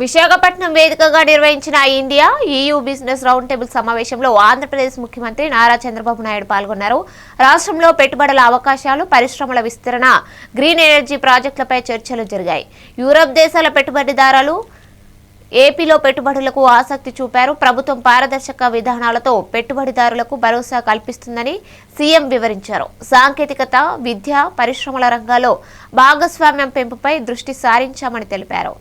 విశాఖపట్నం వేదికగా నిర్వహించిన India EU business round table సమావేశంలో ఆంధ్రప్రదేశ్ ముఖ్యమంత్రి నారా చంద్రబాబు నాయుడు పాల్గొన్నారు. రాష్ట్రంలో పెట్టుబడుల అవకాశాలు పరిశ్రమల విస్తరణ గ్రీన్ ఎనర్జీ ప్రాజెక్టులపై చర్చలు జరిగాయి. యూరప్ దేశాల పెట్టుబడిదారులు ఏపీలో పెట్టుబడులకు ఆసక్తి చూపారు. ప్రభుత్వం పారదర్శక విధానాలతో పెట్టుబడిదారులకు భరోసా కల్పిస్తుందని సీఎం వివరించారు. సాంకేతికత విద్య పరిశ్రమల రంగాల్లో భాగస్వామ్యం పెంపుపై దృష్టి సారించామని తెలిపారు.